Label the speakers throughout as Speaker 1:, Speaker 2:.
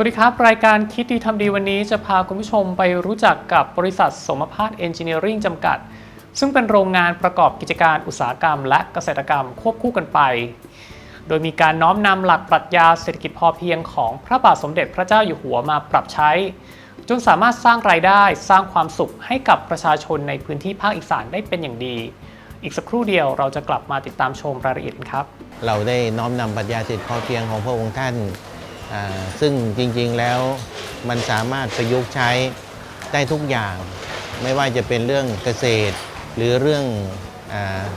Speaker 1: สวัสดีครับ รายการคิดดีทำดีวันนี้จะพาคุณผู้ชมไปรู้จักกับบริษัทสมภาษเอนจิเนียริงจำกัด ซึ่งเป็นโรงงานประกอบกิจการอุตสาหกรรม และเกษตรกรรมควบคู่กันไป โดยมีการน้อมนำหลักปรัชญาเศรษฐกิจพอเพียงของพระบาทสมเด็จพระเจ้าอยู่หัวมาปรับใช้ จนสามารถสร้างรายได้สร้างความสุขให้กับประชาชนในพื้นที่ภาคอีสานได้เป็นอย่างดี อีกสักครู่เดียวเราจะกลับมาติดตามชมรายละเอียดครับ
Speaker 2: เราได้น้อมนำปรัชญาเศรษฐกิจพอเพียงของพระองค์ท่าน ซึ่งจริงๆแล้วมันสามารถประยุกต์ใช้ได้ทุกอย่าง ไม่ว่าจะเป็นเรื่องเกษตร หรือเรื่องอ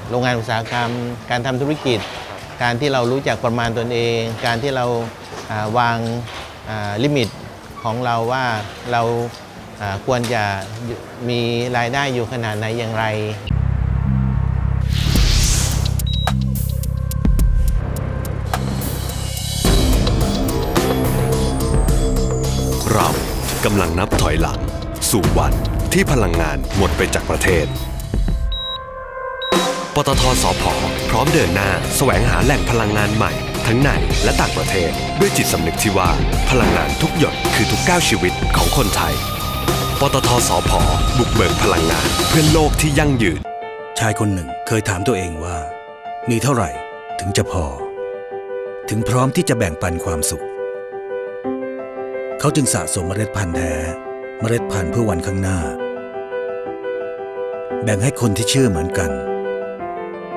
Speaker 2: โรงงานอุตสาหกรรม การทำธุรกิจ การที่เรารู้จักประมาณตนเอง การที่เราวางลิมิตของเราว่าเราควรจะมีรายได้อยู่ขนาดไหนอย่างไร
Speaker 3: เรากำลังนับถอยหลัง สู่วันที่พลังงานหมดไปจากประเทศ ปตทสพพร้อมเดินหน้าแสวงหาแหล่งพลังงานใหม่ ทั้งในและต่างประเทศ ด้วยจิตสำนึกที่ว่า พลังงานทุกหยดคือทุกก้าวชีวิตของคนไทย ปตทสพบุกเบิกพลังงานเพื่อโลกที่ยั่งยืน
Speaker 4: ชายคนหนึ่งเคยถามตัวเองว่า มีเท่าไหร่ถึงจะพอ ถึงพร้อมที่จะแบ่งปันความสุข เขาจึงสะสมเมล็ดพันธุ์แท้ เมล็ดพันธุ์เพื่อวันข้างหน้า แบ่งให้คนที่เชื่อเหมือนกัน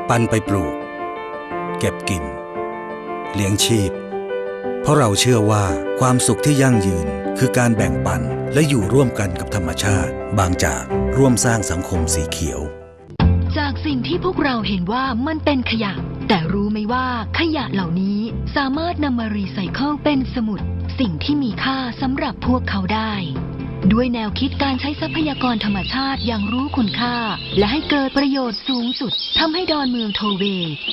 Speaker 4: ปันไปปลูก เก็บกิน เลี้ยงชีพ เพราะเราเชื่อว่าความสุขที่ยั่งยืนคือการแบ่งปันและอยู่ร่วมกันกับธรรมชาติ บางจากร่วมสร้างสังคมสีเขียว
Speaker 5: จากสิ่งที่พวกเราเห็นว่ามันเป็นขยะ แต่รู้ไหมว่าขยะเหล่านี้สามารถนำมารีไซเคิลเป็นสมุด สิ่งที่มีค่าสำหรับพวกเขาได้ ด้วยแนวคิดการใช้ทรัพยากรธรรมชาติอย่างรู้คุณค่า และให้เกิดประโยชน์สูงสุดทำให้ดอนเมืองโทเว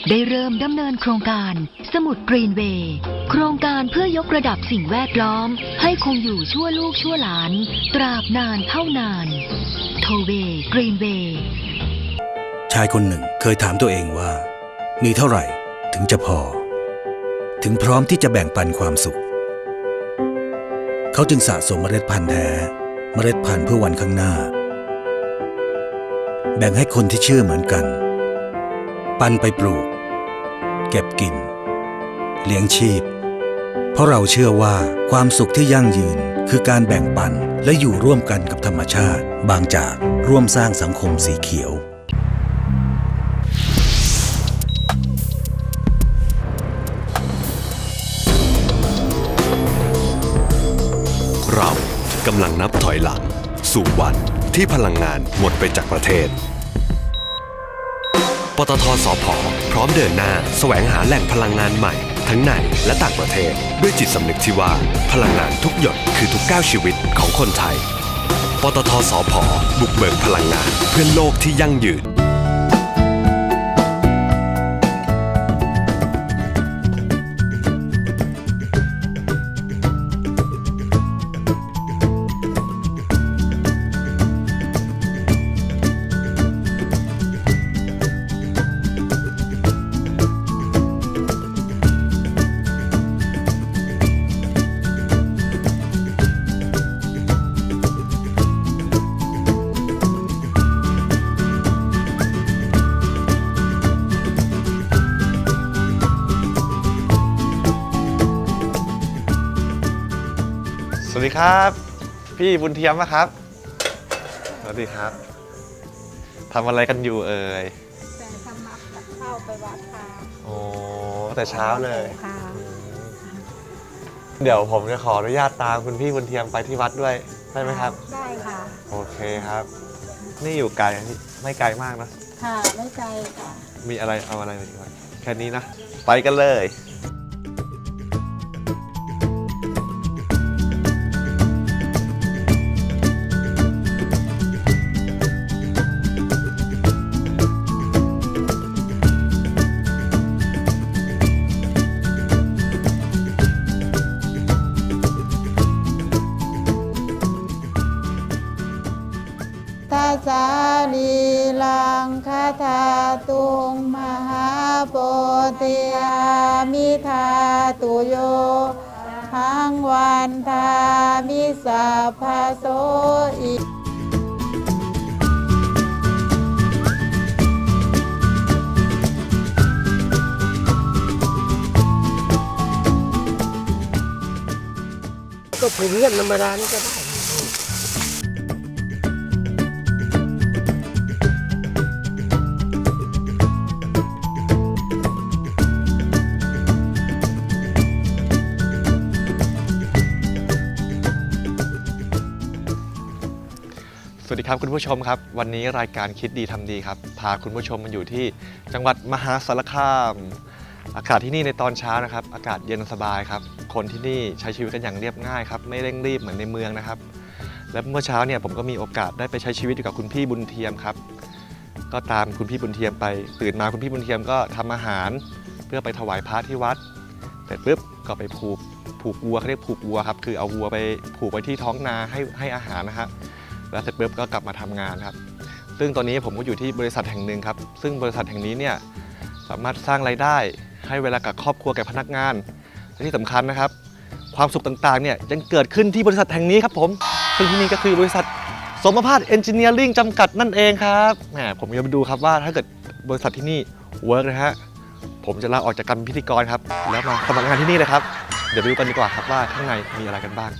Speaker 5: ได้เริ่มดำเนินโครงการ สมุดกรีนเวย์โครงการเพื่อยกระดับสิ่งแวดล้อม ให้คงอยู่ชั่วลูกชั่วหลาน ตราบนานเท่านาน โทเวกรีนเวย์
Speaker 4: ชายคนหนึ่งเคยถามตัวเองว่า มีเท่าไหร่ถึงจะพอ ถึงพร้อมที่จะแบ่งปันความสุข เขาจึงสะสมเมล็ดพันธุ์แท้ เมล็ดพันธุ์เพื่อวันข้างหน้า แบ่งให้คนที่เชื่อเหมือนกัน ปันไปปลูก เก็บกิน เลี้ยงชีพ เพราะเราเชื่อว่าความสุขที่ยั่งยืนคือการแบ่งปันและอยู่ร่วมกันกับธรรมชาติ บางจากร่วมสร้างสังคมสีเขียวำ
Speaker 3: ลังนับถอยหลัง สู่วันที่พลังงานหมดไปจากประเทศ ปตทสพพร้อมเดินหน้าแสวงหาแหล่งพลังงานใหม่ ทั้งในและต่างประเทศ ด้วยจิตสำนึกที่ว่าพลังงานทุกหยดคือทุกก้าวชีวิตของคนไทย ปตทสพบุกเบิกพลังงานเพื่อโลกที่ยั่งยืน
Speaker 6: ครับ พี่บุญเทียมนะครับ สวัสดีครับทำอะไรกันอยู่เอ่ย
Speaker 7: แต่ทำมักกับข้าวไปวัดค่ะ
Speaker 6: โอ้ตั้งแต่เช้าเลย
Speaker 7: ค่ะ
Speaker 6: เดี๋ยวผมจะขออนุญาตตามคุณพี่บุญเทียมไปที่วัดด้วยได้ไหมครับ
Speaker 7: ได้ค่ะ
Speaker 6: โอเคครับ นี่อยู่ไกลไม่ไกลมากนะ
Speaker 7: ค่ะไม่ไกลค่ะ
Speaker 6: มีอะไรเอาอะไรมาดีกว่าแค่นี้นะ ไปกันเลย
Speaker 7: หังวันทามิสัพพโสอิ
Speaker 8: ก็ผูกเงื่อนธรรมดานี่ก็ได้
Speaker 6: ครับคุณผู้ชมครับ วันนี้รายการคิดดีทำดีครับ พาคุณผู้ชมมาอยู่ที่จังหวัดมหาสารคาม อากาศที่นี่ในตอนเช้านะครับ อากาศเย็นสบายครับ คนที่นี่ใช้ชีวิตกันอย่างเรียบง่ายครับ ไม่เร่งรีบเหมือนในเมืองนะครับ และเมื่อเช้าเนี่ยผมก็มีโอกาสได้ไปใช้ชีวิตอยู่กับคุณพี่บุญเทียมครับ ก็ตามคุณพี่บุญเทียมไป ตื่นมาคุณพี่บุญเทียมก็ทำอาหาร เพื่อไปถวายพระที่วัด เสร็จปุ๊บก็ไปผูกผูกวัวเขาเรียกผูกวัวครับ คือเอาวัวไปผูกไว้ที่ท้องนาให้ให้อาหารนะฮะ แล้วเสร็จปุ๊บก็กลับมาทำงานครับ ซึ่งตอนนี้ผมก็อยู่ที่บริษัทแห่งหนึ่งครับ ซึ่งบริษัทแห่งนี้เนี่ยสามารถสร้างรายได้ ให้เวลากับครอบครัวแก่พนักงานและที่สำคัญนะครับ ความสุขต่างๆเนี่ยยังเกิดขึ้นที่บริษัทแห่งนี้ครับผมซึ่งที่นี่ก็คือบริษัทสมภาพเอนจิเนียริ่งจำกัดนั่นเองครับแหมผมจะมาดูครับว่าถ้าเกิดบริษัทที่นี่เวิร์กนะฮะผมจะลาออกจากการพิธีกรครับ แล้วมาสมัครงานที่นี่เลยครับ เดี๋ยวไปดูกันดีกว่าครับว่าข้างในมีอะไรกันบ้าง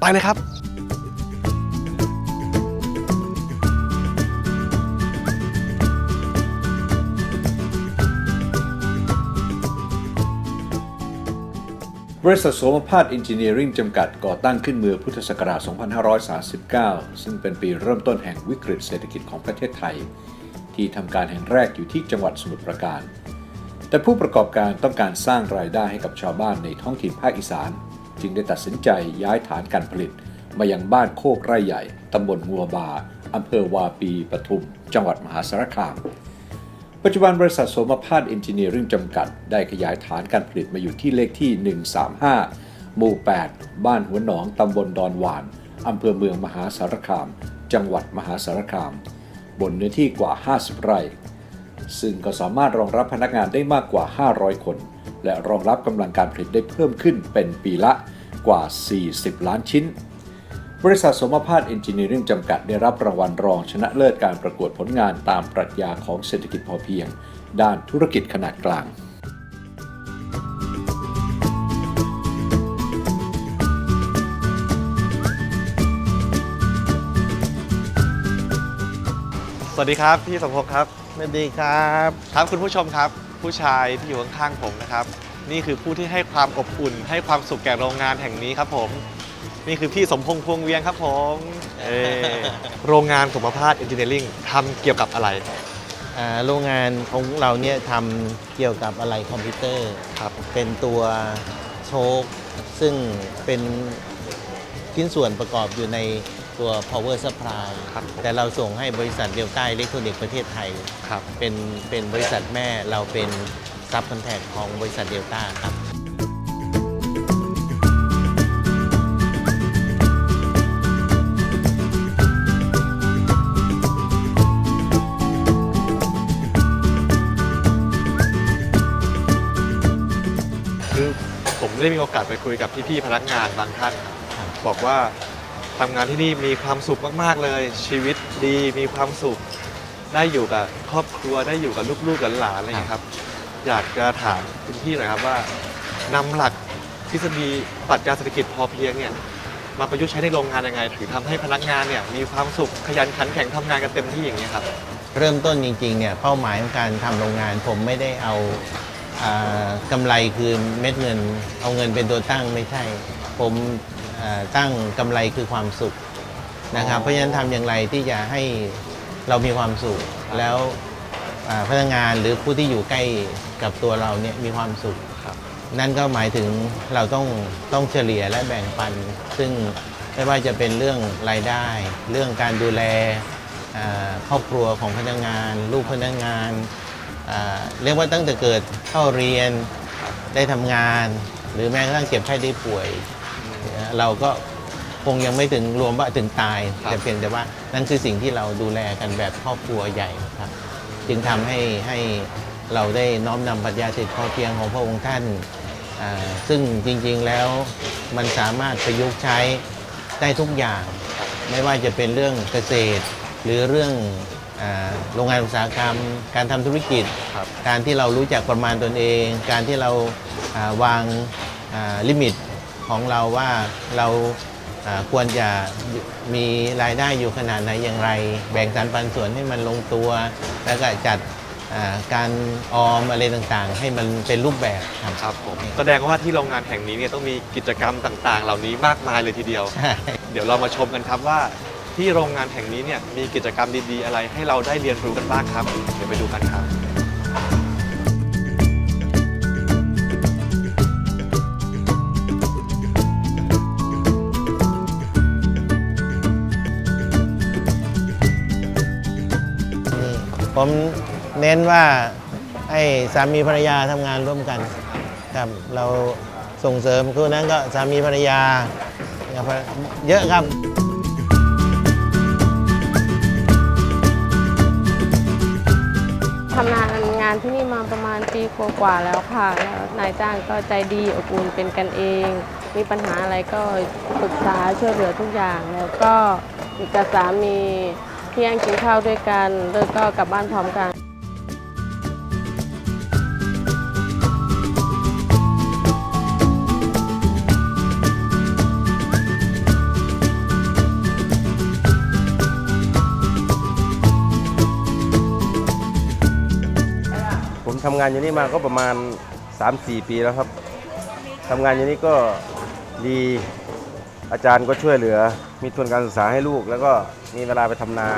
Speaker 6: ไปเลยครับ
Speaker 9: บริษัทโสมพาตเอนจิเนียริงจำกัดก่อตั้งขึ้นเมื่อพุทธศักราช 2539 ซึ่งเป็นปีเริ่มต้นแห่งวิกฤตเศรษฐกิจของประเทศไทย ที่ทำการแห่งแรกอยู่ที่จังหวัดสมุทรปราการ แต่ผู้ประกอบการต้องการสร้างรายได้ให้กับชาวบ้านในท้องถิ่นภาคอีสาน จึงได้ตัดสินใจย้ายฐานการผลิต มายังบ้านโคกไร่ใหญ่ตำบลงัวบาอำเภอวาปีปทุม จังหวัดมหาสารคาม ปัจจุบันบริษัทโสมพาตเอนจิเนียริ่งจำกัด ได้ขยายฐานการผลิตมาอยู่ที่เลขที่ 135 หมู่ 8 บ้านหัวหนองตำบลดอนหวานอำเภอเมืองมหาสารคาม จังหวัดมหาสารคาม บนเนื้อที่กว่า 50 ไร่ ซึ่งก็สามารถรองรับพนักงานได้มากกว่า 500 คน และรองรับกำลังการผลิตได้เพิ่มขึ้นเป็นปีละกว่า 40 ล้านชิ้น บริษัทสมภาพเอนจิเนียริ่งจำกัดได้รับรางวัลรองชนะเลิศการประกวดผลงานตามปรัชญาของเศรษฐกิจพอเพียง ด้านธุรกิจขนาดกลาง
Speaker 6: สวัสดีครับ พี่สมภพครับ
Speaker 2: สวัสดีครับ
Speaker 6: ครับคุณผู้ชมครับ ผู้ชายที่อยู่ข้างๆผมนะครับ นี่คือผู้ที่ให้ความอบอุ่น ให้ความสุขแก่โรงงานแห่งนี้ครับผม นี่คือพี่สมพงษ์พวงเวียงครับผมเอ่อโรงงานสมภาพเอนจิเนียริ่งทำเกี่ยวกับอะไร
Speaker 2: อ่าโรงงานของเราเนี่ยทำเกี่ยวกับอะไรคอมพิวเตอร์
Speaker 6: ครับ
Speaker 2: เป็นตัวโชคซึ่งเป็นชิ้นส่วนประกอบอยู่ในตัว power supply
Speaker 6: ครับผม
Speaker 2: แต่เราส่งให้บริษัทเดลต้าอิเล็กทรอนิกส์ประเทศไทย
Speaker 6: ครับ
Speaker 2: เป็นเป็นบริษัทแม่เราเป็นซับคอนแทคของบริษัทเดลต้าครับ
Speaker 6: ได้มีโอกาสไปคุยกับพี่ๆพนักงานบางท่านครับบอกว่าทำงานที่นี่มีความสุขมากๆเลย ชีวิตดีมีความสุข ได้อยู่กับครอบครัวได้อยู่กับลูกๆหลานๆอะไรอย่างเงี้ยครับ อยากจะถามคุณพี่หน่อยครับว่านำหลักทฤษฎีปรัชญาเศรษฐกิจพอเพียงเนี่ยมาประยุกต์ใช้ในโรงงานยังไงถึงทำให้พนักงานเนี่ยมีความสุขขยันขันแข็งทำงานกันเต็มที่อย่างนี้ยครับ
Speaker 2: เริ่มต้นจริงๆเนี่ยเป้าหมายของการทำโรงงานผมไม่ได้เอาอา กำไรคือเม็ดเงิน เอาเงินเป็นตัวตั้งไม่ใช่ ผมอ่าตั้งกำไรคือความสุขนะครับ
Speaker 6: อ๋อ
Speaker 2: เพราะฉะนั้นทำอย่างไรที่จะให้เรามีความสุข แล้วอ่าพนักงานหรือผู้ที่อยู่ใกล้กับตัวเราเนี่ยมีความสุข
Speaker 6: ครับ
Speaker 2: นั่นก็หมายถึงเราต้องต้องเฉลี่ยและแบ่งปัน ซึ่งไม่ว่าจะเป็นเรื่องรายได้ เรื่องการดูแลอ่าครอบครัวของพนักงาน ลูกพนักงานอ่า เรียกว่าตั้งแต่เกิดเข้าเรียนได้ทำงาน หรือแม้กระทั่งเจ็บไข้ได้ป่วย เราก็คงยังไม่ถึงรวมว่าถึงตาย
Speaker 6: ครับ
Speaker 2: แต่เพียงแต่ว่านั่นคือสิ่งที่เราดูแลกันแบบครอบครัวใหญ่ครับ จึงทำให้ให้เราได้น้อมนำปรัชญาเศรษฐกิจพอเพียงของพระองค์ท่านอ่าซึ่งจริงๆแล้วมันสามารถประยุกต์ใช้ได้ทุกอย่าง ไม่ว่าจะเป็นเรื่องเกษตร หรือเรื่องอา โรงงานอุตสาหกรรม การทำธุรกิจ
Speaker 6: ครับ
Speaker 2: การที่เรารู้จักประมาณตนเอง การที่เราอ่าวางลิมิตของเราว่าเราอ่าควรจะมีรายได้อยู่ขนาดไหนอย่างไร แบ่งสรรปันส่วนให้มันลงตัว แล้วก็จัดอ่าการออมอะไรต่างๆ ให้มันเป็นรูปแบบครับ
Speaker 6: ครับผมแสดงว่าที่โรงงานแห่งนี้เนี่ยต้องมีกิจกรรมต่างๆ เหล่านี้มากมายเลยทีเดียว
Speaker 2: ใช่
Speaker 6: เดี๋ยวเรามาชมกันครับว่า ที่โรงงานแห่งนี้เนี่ยมีกิจกรรมดีๆ อะไรให้เราได้เรียนรู้กันบ้างครับ เดี๋ยวไปดูกันครับ
Speaker 2: ผมเน้นว่าให้สามีภรรยาทำงานร่วมกันครับเราส่งเสริมคู่นั้นก็สามีภรรยาเยอะครับ
Speaker 10: ทำงานงานที่นี่มาประมาณปีกว่าๆแล้วค่ะแล้วนายจ้างก็ใจดีอบอุ่นเป็นกันเอง มีปัญหาอะไรก็ปรึกษาช่วยเหลือทุกอย่าง แล้วก็กับสามีเที่ยงกินข้าวด้วยกันแล้วก็กลับบ้านพร้อมกัน
Speaker 8: งานอยู่นี่มาก็ประมาณ 3-4 ปีแล้วครับทำงานอยู่นี่ก็ดีอาจารย์ก็ช่วยเหลือ มีทุนการศึกษาให้ลูก แล้วก็มีเวลาไปทำนา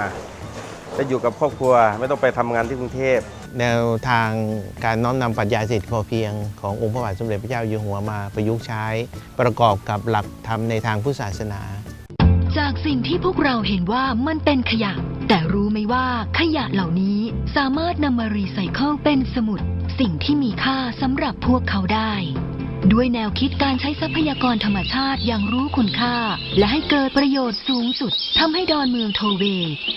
Speaker 8: ได้อยู่กับครอบครัวไม่ต้องไปทำงานที่กรุงเทพ
Speaker 2: แนวทางการน้อมนำปรัชญาเศรษฐกิจพอเพียงขององค์พระบาทสมเด็จพระเจ้าอยู่หัวมาประยุกต์ใช้ ประกอบกับหลักธรรมในทางพุทธศาสนา
Speaker 5: จากสิ่งที่พวกเราเห็นว่ามันเป็นขยะ แต่รู้ไหมว่าขยะเหล่านี้สามารถนำมารีไซเคิลเป็นสมุด สิ่งที่มีค่าสำหรับพวกเขาได้ ด้วยแนวคิดการใช้ทรัพยากรธรรมชาติอย่างรู้คุณค่า และให้เกิดประโยชน์สูงสุดทำให้ดอนเมืองโทเว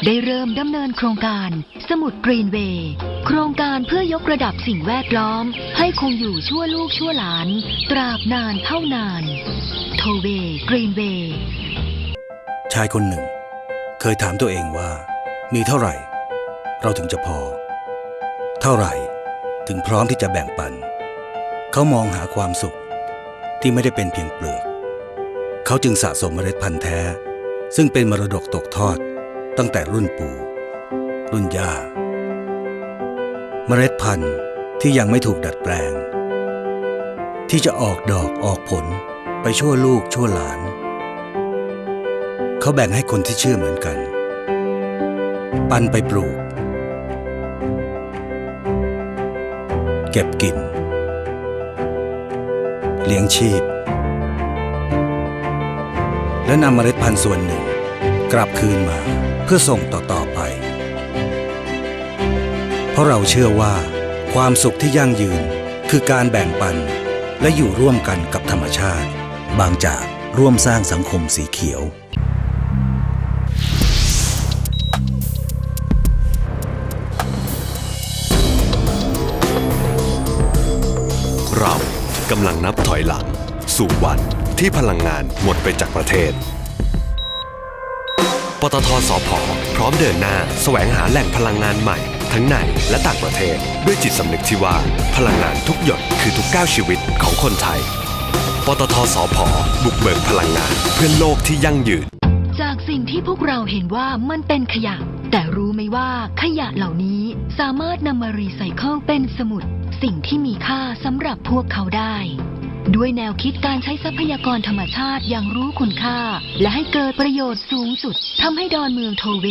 Speaker 5: ได้เริ่มดำเนินโครงการ สมุดกรีนเวย์โครงการเพื่อยกระดับสิ่งแวดล้อม ให้คงอยู่ชั่วลูกชั่วหลาน ตราบนานเท่านานโทเวกรีนเวย์
Speaker 4: ชายคนหนึ่ง เคยถามตัวเองว่า มีเท่าไหร่ เราถึงจะพอ เท่าไหร่ถึงพร้อมที่จะแบ่งปัน เขามองหาความสุขที่ไม่ได้เป็นเพียงเปลือก เขาจึงสะสมเมล็ดพันธุ์แท้ ซึ่งเป็นมรดกตกทอดตั้งแต่รุ่นปู่ รุ่นย่า เมล็ดพันธุ์ที่ยังไม่ถูกดัดแปลง ที่จะออกดอกออกผลไปชั่วลูกชั่วหลาน เขาแบ่งให้คนที่เชื่อเหมือนกัน ปันไปปลูก เก็บกิน เลี้ยงชีพ และนำเมล็ดพันธุ์ส่วนหนึ่ง กลับคืนมาเพื่อส่งต่อๆไป เพราะเราเชื่อว่า ความสุขที่ยั่งยืนคือการแบ่งปันและอยู่ร่วมกันกับธรรมชาติ บางจากร่วมสร้างสังคมสีเขียว
Speaker 3: กำลังนับถอยหลัง สู่วันที่พลังงานหมดไปจากประเทศ ปตทสพพร้อมเดินหน้าแสวงหาแหล่งพลังงานใหม่ ทั้งในและต่างประเทศ ด้วยจิตสำนึกที่ว่าพลังงานทุกหยดคือทุกก้าวชีวิตของคนไทย ปตทสพบุกเบิกพลังงานเพื่อโลกที่ยั่งยืน
Speaker 5: จากสิ่งที่พวกเราเห็นว่ามันเป็นขยะ แต่รู้ไหมว่าขยะเหล่านี้สามารถนำมารีไซเคิลเป็นสมุด สิ่งที่มีค่าสำหรับพวกเขาได้ ด้วยแนวคิดการใช้ทรัพยากรธรรมชาติอย่างรู้คุณค่า และให้เกิดประโยชน์สูงสุดทำให้ดอนเมืองโทเว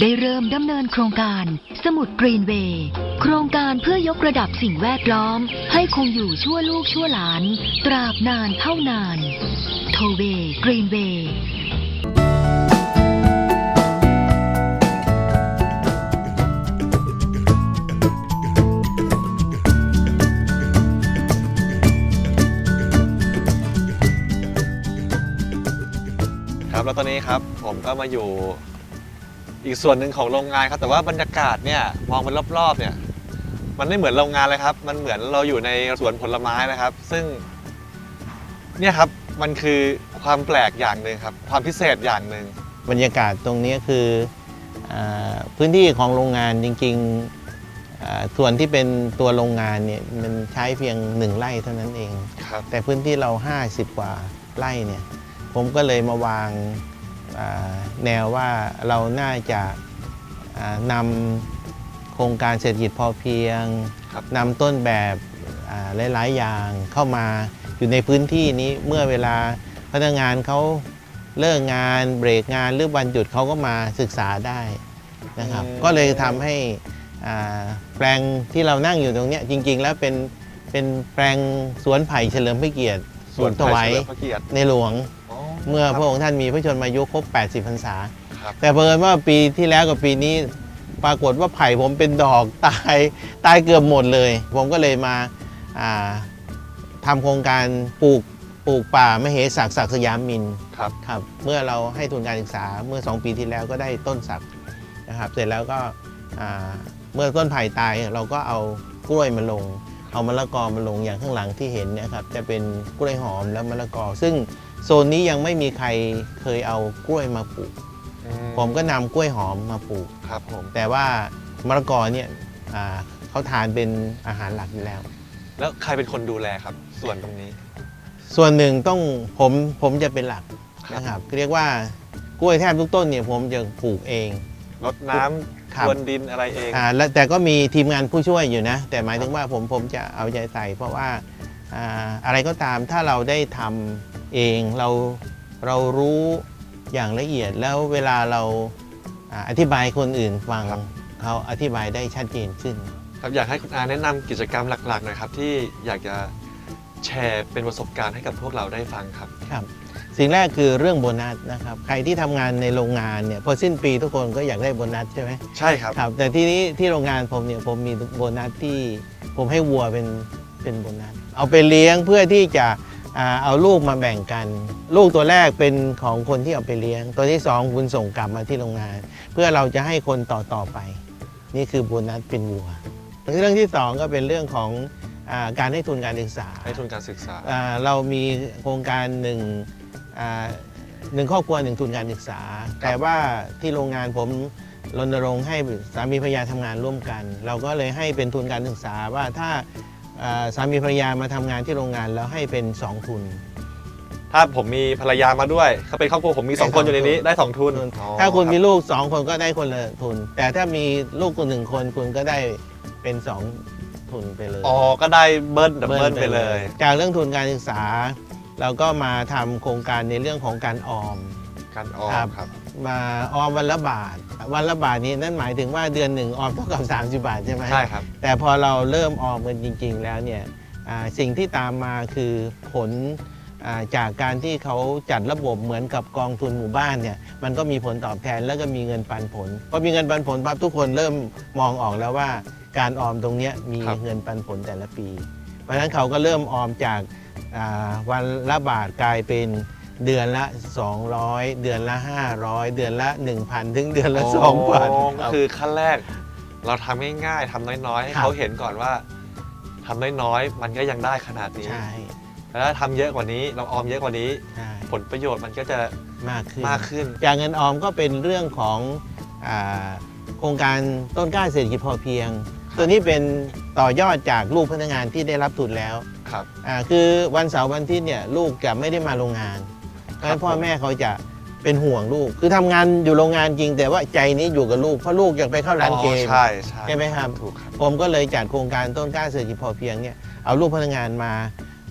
Speaker 5: ได้เริ่มดำเนินโครงการ สมุดกรีนเวย์โครงการเพื่อยกระดับสิ่งแวดล้อม ให้คงอยู่ชั่วลูกชั่วหลาน ตราบนานเท่านาน โทเวกรีนเวย์
Speaker 6: แล้วตอนนี้ครับผมก็มาอยู่อีกส่วนหนึ่งของโรงงานครับ แต่ว่าบรรยากาศเนี่ยมองมันรอบๆเนี่ย มันไม่เหมือนโรงงานเลยครับ มันเหมือนเราอยู่ในสวนผลไม้นะครับ ซึ่ง เนี่ยครับมันคือความแปลกอย่างหนึ่งครับ ความพิเศษอย่างหนึ่ง
Speaker 2: บรรยากาศตรงนี้คืออาพื้นที่ของโรงงานจริงๆอ่าส่วนที่เป็นตัวโรงงานเนี่ยมันใช้เพียงหนึ่งไร่เท่านั้นเอง
Speaker 6: ครับ
Speaker 2: แต่พื้นที่เรา 50 กว่าไร่เนี่ย ผมก็เลยมาวางอ่าแนวว่าเราน่าจะอ่านำโครงการเศรษฐกิจพอเพียง
Speaker 6: ครับ
Speaker 2: นำต้นแบบอ่าหลาย ๆ อย่างเข้ามาอยู่ในพื้นที่นี้เมื่อเวลาพนักงานเขาเลิกงานเบรกงานหรือวันหยุดเขาก็มาศึกษาได้นะครับ
Speaker 6: อืม
Speaker 2: ก็เลยทำให้อ่าแปลงที่เรานั่งอยู่ตรงเนี้ยจริง ๆ แล้วเป็นเป็นแปลงสวนไผ่เฉลิมพระเกียรติ
Speaker 6: ส่วน
Speaker 2: ถวาย
Speaker 6: ไทเฉลิมพระเกียรติ
Speaker 2: ในหลวง
Speaker 6: อ๋อ
Speaker 2: เมื่อ
Speaker 6: คบ
Speaker 2: พระองค์ท่านมีพระชนมายุครบ 80 พรรษา
Speaker 6: ครับ
Speaker 2: แต่เพิ่นว่าปีที่แล้วกับปีนี้ปรากฏว่าไผ่ผมเป็นดอกตายตายเกือบหมดเลย ผมก็เลยมาอ่าทำโครงการปลูกปลูกป่ามเหสักศักดิ์สยามมิน
Speaker 6: ครับ
Speaker 2: ครับเมื่อเราให้ทุนการศึกษาเมื่อ 2 ปีที่แล้วก็ได้ต้นสักนะครับเสร็จแล้วก็อ่าเมื่อต้นไผ่ตายเราก็เอากล้วยมาลง เอามะละกอมาลงอย่างข้างหลังที่เห็นเนะครับจะเป็นกล้วยหอมและมะละกอซึ่ง โซนนี้ยังไม่มีใครเคยเอากล้วยมาปลูก
Speaker 6: อื
Speaker 2: ผมก็นำกล้วยหอมมาปลูก
Speaker 6: ครับผม
Speaker 2: แต่ว่ามะละกอเนี่ยอ่าเขาทานเป็นอาหารหลักอยู่แล้ว
Speaker 6: แล้วใครเป็นคนดูแลครับ ส่วนตรงนี้
Speaker 2: ส่วนหนึ่งต้องผมผมจะเป็นหลัก
Speaker 6: ครับ
Speaker 2: นะครับ เรียกว่ากล้วยแทบทุกต้นเนี่ยผมจะปลูกเอง
Speaker 6: รดน้
Speaker 2: ครับำ
Speaker 6: พรวนดินอะไรเอง
Speaker 2: อ่าแล้วแต่ก็มีทีมงานผู้ช่วยอยู่นะ แต่หมายถึงว่าผมผมจะเอาใจใส่ เพราะว่าอ่าอะไรก็ตามถ้าเราได้ทำ เองเราเรารู้อย่างละเอียดแล้วเวลาเราอ่าอธิบายคนอื่นฟัง
Speaker 6: ครับ
Speaker 2: เขาอธิบายได้ชัดเจนขึ้น
Speaker 6: ครับอยากให้คุณอาแนะนำกิจกรรมหลักๆหน่อยครับ ที่อยากจะแชร์เป็นประสบการณ์ให้กับพวกเราได้ฟังครับ
Speaker 2: ครับ สิ่งแรกคือเรื่องโบนัสนะครับ ใครที่ทำงานในโรงงานเนี่ยพอสิ้นปีทุกคนก็อยากได้โบนัสใช่ไหม
Speaker 6: ใช่ครับ
Speaker 2: ครับแต่ที่นี้ที่โรงงานผมเนี่ยผมมีโบนัสที่ผมให้วัวเป็นเป็นโบนัสเอาไปเลี้ยงเพื่อที่จะอ่า เอาลูกมาแบ่งกัน ลูกตัวแรกเป็นของคนที่เอาไปเลี้ยง ตัวที่สองคุณส่งกลับมาที่โรงงาน เพื่อเราจะให้คนต่อต่อไป นี่คือโบนัสเป็นวัวเรื่องที่สองก็เป็นเรื่องของอาการให้ทุนการศึกษา
Speaker 6: ให้ทุนการศึกษา
Speaker 2: อ่าเรามีโครงการหนึ่งอ่าหนึ่งครอบครัวหนึ่งทุนการศึกษา แต่ว่าที่โรงงานผมรณรงค์ให้สามีภรรยาทำงานร่วมกัน เราก็เลยให้เป็นทุนการศึกษาว่าถ้าอ่า สามีภรรยามาทำงานที่โรงงานแล้วให้เป็น 2 ทุน
Speaker 6: ถ้าผมมีภรรยามาด้วยเขาเป็นครอบครัวผมมีสองคนอยู่ในนี้ได้สองทุนอ๋อ
Speaker 2: ถ้าคุณมี
Speaker 6: รับ
Speaker 2: ลูก 2 คนก็ได้คนละทุน แต่ถ้ามีลูกคนหนึ่งคนคุณก็ได้เป็น 2 ทุนไปเลย
Speaker 6: อ๋อ ก็ได้เบิ้ลดับเบิ้ลไปเลย
Speaker 2: จากเรื่องทุนการศึกษา เราก็มาทำโครงการในเรื่องของการออม
Speaker 6: การออม
Speaker 2: ครับ
Speaker 6: ครับ
Speaker 2: มาออมวันละบาท วันละบาทนี้นั่นหมายถึงว่าเดือนหนึ่งออมเท่ากับ 30 บาทใช่ไหม
Speaker 6: ใช่ครับ
Speaker 2: แต่พอเราเริ่มออมกันจริง ๆ แล้วเนี่ยอ่าสิ่งที่ตามมาคือผลอ่าจากการที่เขาจัดระบบเหมือนกับกองทุนหมู่บ้านเนี่ยมันก็มีผลตอบแทนแล้วก็มีเงินปันผลพอมีเงินปันผลปั๊บทุกคนเริ่มมองออกแล้วว่าการออมตรงเนี้ยมี
Speaker 6: ครับ
Speaker 2: เงินปันผลแต่ละปี เพราะฉะนั้นเขาก็เริ่มออมจากอ่าวันละบาทกลายเป็น เดือนละ 200 เดือนละ 500 เดือนละ 1,000 ถึงเดือนละ2,000
Speaker 6: ก็คือขั้นแรกเราทำง่ายๆทำน้อยๆ ให้
Speaker 2: ครับ
Speaker 6: เขาเห็นก่อนว่าทำน้อยๆ มันก็ยังได้ขนาดนี้
Speaker 2: ใช่
Speaker 6: แล้วถ้าทำเยอะกว่านี้ เราออมเยอะกว่านี้
Speaker 2: ใช่
Speaker 6: ผลประโยชน์มันก็จะ
Speaker 2: มากขึ้น
Speaker 6: มากขึ้น
Speaker 2: จากเงินออมก็เป็นเรื่องของอาโครงการต้นกล้าเศรษฐกิจพอเพียง ตัวนี้เป็นต่อยอดจากลูกพนักงานที่ได้รับทุนแล้ว
Speaker 6: ครับ
Speaker 2: อ่าคือวันเสาร์วันอาทิตย์เนี่ยลูกจะไม่ได้มาโรงงาน เพราะฉะนั้นพ่อแม่เขาจะเป็นห่วงลูก คือทำงานอยู่โรงงานจริง แต่ว่าใจนี้อยู่กับลูกเพราะลูกอยากไปเข้าร้านเกม
Speaker 6: อ๋อใช่ใช่
Speaker 2: ใช่ไหมครับ
Speaker 6: ถูกครับ
Speaker 2: ผมก็เลยจัดโครงการต้นกล้าเศรษฐกิจพอเพียงเนี่ยเอาลูกพนักงานมา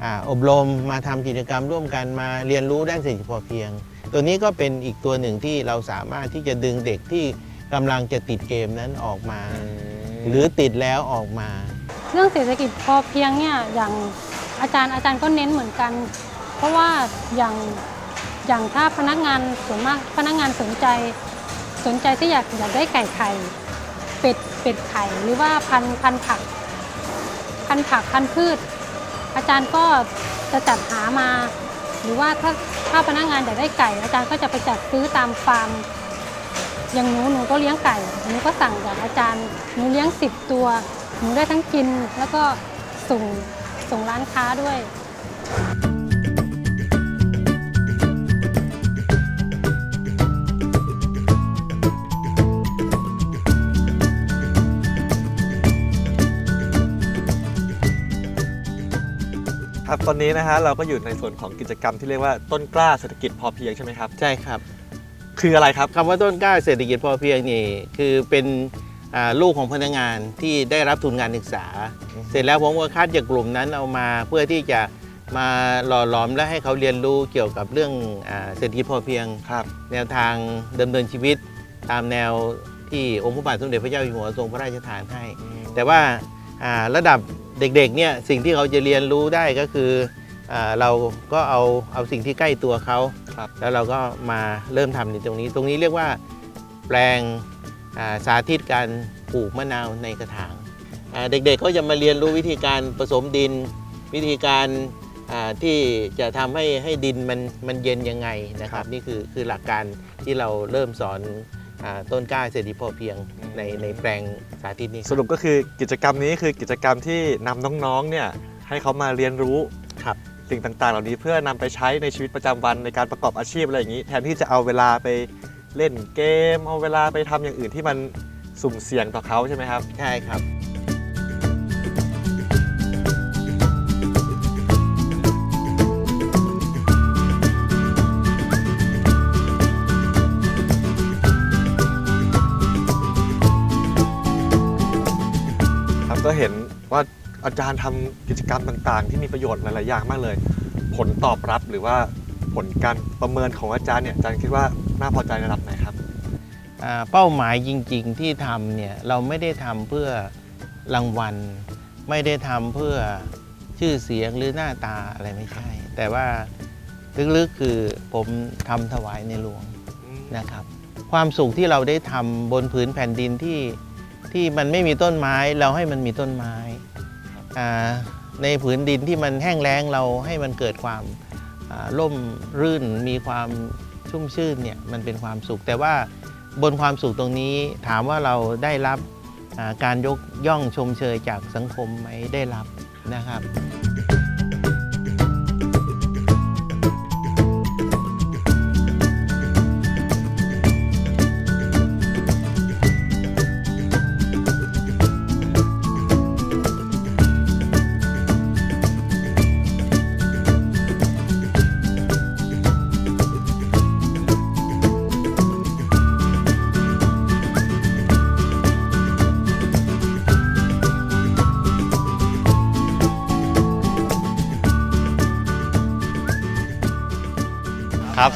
Speaker 2: อาอบรมมาทำกิจกรรมร่วมกันมาเรียนรู้ด้านเศรษฐกิจพอเพียง ตัวนี้ก็เป็นอีกตัวหนึ่งที่เราสามารถที่จะดึงเด็กที่กำลังจะติดเกมนั้นออกมา หรือติดแล้วออกมา
Speaker 11: เรื่องเศรษฐกิจพอเพียงเนี่ยอย่างอาจารย์อาจารย์ก็เน้นเหมือนกัน เพราะว่าอย่าง อย่างถ้าพนักงานส่วนมากพนักงานสนใจสนใจที่อยากอยากได้ไก่ไข่ เป็ดเป็ดไข่หรือว่าพันพันผัก พันผักพันพืช อาจารย์ก็จะจัดหามา หรือว่าถ้าถ้าพนักงานอยากได้ไก่ อาจารย์ก็จะไปจัดซื้อตามฟาร์มอย่างหนูหนูก็เลี้ยงไก่หนูก็สั่งจากอาจารย์หนูเลี้ยง10ตัวหนูได้ทั้งกินแล้วก็ส่งส่งร้านค้าด้วย
Speaker 6: ครับตอนนี้นะฮะเราก็อยู่ในส่วนของกิจกรรมที่เรียกว่าต้นกล้าเศรษฐกิจพอเพียงใช่ไหมครับ
Speaker 2: ใช่ครับ
Speaker 6: คืออะไรครับ
Speaker 2: คำว่าต้นกล้าเศรษฐกิจพอเพียงนี่คือเป็นอ่าลูกของพนักงานที่ได้รับทุนการศึกษา เสร็จแล้วผมก็คัดจากกลุ่มนั้นเอามาเพื่อที่จะมาหล่อหลอมและให้เขาเรียนรู้เกี่ยวกับเรื่องอาเศรษฐกิจพอเพียง
Speaker 6: ครับ
Speaker 2: แนวทางดำเนินชีวิตตามแนวที่องค์พระบาทสมเด็จพระเจ้าอยู่หัวทรงพระราชทานให้ แต่ว่าอ่าระดับ เด็กๆเนี่ยสิ่งที่เขาจะเรียนรู้ได้ก็คืออาเราก็เอาเอาสิ่งที่ใกล้ตัวเขา
Speaker 6: ครับ
Speaker 2: แล้วเราก็มาเริ่มทำในตรงนี้ ตรงนี้เรียกว่าแปลงอ่าสาธิตการปลูกมะนาวในกระถางอ่าเด็กๆก็จะมาเรียนรู้วิธีการผสมดิน วิธีการอ่าที่จะทำให้ให้ดินมันมันเย็นยังไงนะครับ นี่คือคือหลักการที่เราเริ่มสอนอา ต้นกล้าเศรษฐกิจพอเพียงในในแปลงสาธิตนี้
Speaker 6: สรุปก็คือกิจกรรมนี้คือกิจกรรมที่นำน้องๆเนี่ยให้เขามาเรียนรู้
Speaker 2: ครับ
Speaker 6: สิ่งต่างๆ เหล่านี้เพื่อนำไปใช้ในชีวิตประจำวันในการประกอบอาชีพอะไรอย่างนี้ แทนที่จะเอาเวลาไปเล่นเกม เอาเวลาไปทำอย่างอื่นที่มันสุ่มเสี่ยงต่อเขาใช่ไหมครับ
Speaker 2: ใช่ครับ
Speaker 6: ครับ อาจารย์ทำกิจกรรมต่างๆ ที่มีประโยชน์หลายๆอย่างมากเลย ผลตอบรับหรือว่าผลการประเมินของอาจารย์เนี่ยอาจารย์คิดว่าน่าพอใจระดับไหนครับ
Speaker 2: อ่าเป้าหมายจริง ๆ ที่ทำเนี่ยเราไม่ได้ทำเพื่อรางวัล ไม่ได้ทำเพื่อชื่อเสียงหรือหน้าตาอะไรไม่ใช่ แต่ว่าลึกๆคือผมทำถวายในหลวงนะครับ ความสุขที่เราได้ทำบนผืนแผ่นดินที่ที่มันไม่มีต้นไม้ เราให้มันมีต้นไม้อ่า ในผืนดินที่มันแห้งแล้งเราให้มันเกิดความร่มรื่นมีความชุ่มชื่นเนี่ยมันเป็นความสุข แต่ว่าบนความสุขตรงนี้ถามว่าเราได้รับการยกย่องชมเชยจากสังคมไหมได้รับนะครับ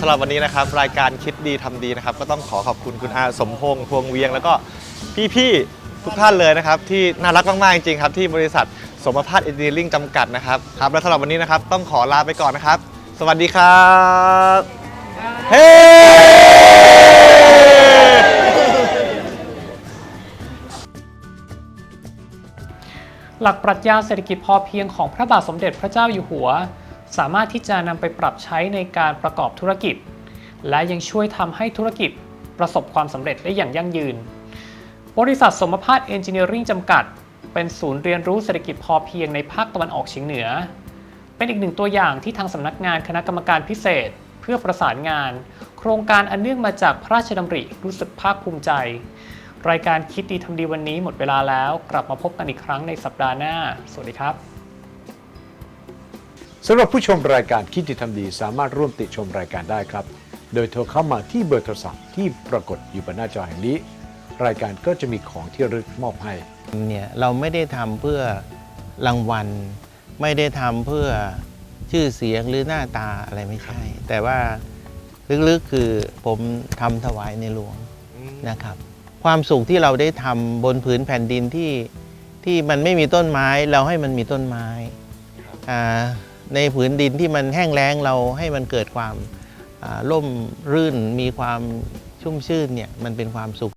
Speaker 2: ำ
Speaker 6: หรับวันนี้นะครับรายการคิดดีทำดีนะครับก็ต้องขอขอบคุณคุณอาสมพงษ์พวงเวียง แล้วก็พี่ๆทุกท่านเลยนะครับที่น่ารักมากๆจริงๆครับที่บริษัทสมภาพเอนจิเนียริ่งจำกัดนะครับครับและสำหรับวันนี้นะครับต้องขอลาไปก่อนนะครับ สวัสดีครับเฮ้
Speaker 1: หลักปรัชญาเศรษฐกิจพอเพียงของพระบาทสมเด็จพระเจ้าอยู่หัว สามารถที่จะนำไปปรับใช้ในการประกอบธุรกิจ และยังช่วยทำให้ธุรกิจประสบความสำเร็จได้อย่างยั่งยืน บริษัทสมภาพเอนจิเนียริ่งจำกัด เป็นศูนย์เรียนรู้เศรษฐกิจพอเพียงในภาคตะวันออกเฉียงเหนือ เป็นอีกหนึ่งตัวอย่างที่ทางสำนักงานคณะกรรมการพิเศษ เพื่อประสานงาน โครงการอันเนื่องมาจากพระราชดำริรู้สึกภาคภูมิใจ รายการคิดดีทำดีวันนี้หมดเวลาแล้ว กลับมาพบกันอีกครั้งในสัปดาห์หน้า สวัสดีครับ
Speaker 9: สำหรับผู้ชมรายการคิดดีทำดี สามารถร่วมติชมรายการได้ครับ โดยโทรเข้ามาที่เบอร์โทรศัพท์ที่ปรากฏอยู่บนหน้าจอแห่งนี้ รายการก็จะมีของที่ระลึกมอบให้
Speaker 2: เนี่ยเราไม่ได้ทำเพื่อรางวัล ไม่ได้ทำเพื่อชื่อเสียงหรือหน้าตาอะไรไม่ใช่ แต่ว่าลึกๆคือผมทำถวายในหลวงนะครับ ความสุขที่เราได้ทำบนผืนแผ่นดินที่ที่มันไม่มีต้นไม้เราให้มันมีต้นไม้อ่า ในผืนดินที่มันแห้งแล้งเราให้มันเกิดความร่มรื่นมีความชุ่มชื่นเนี่ยมันเป็นความสุข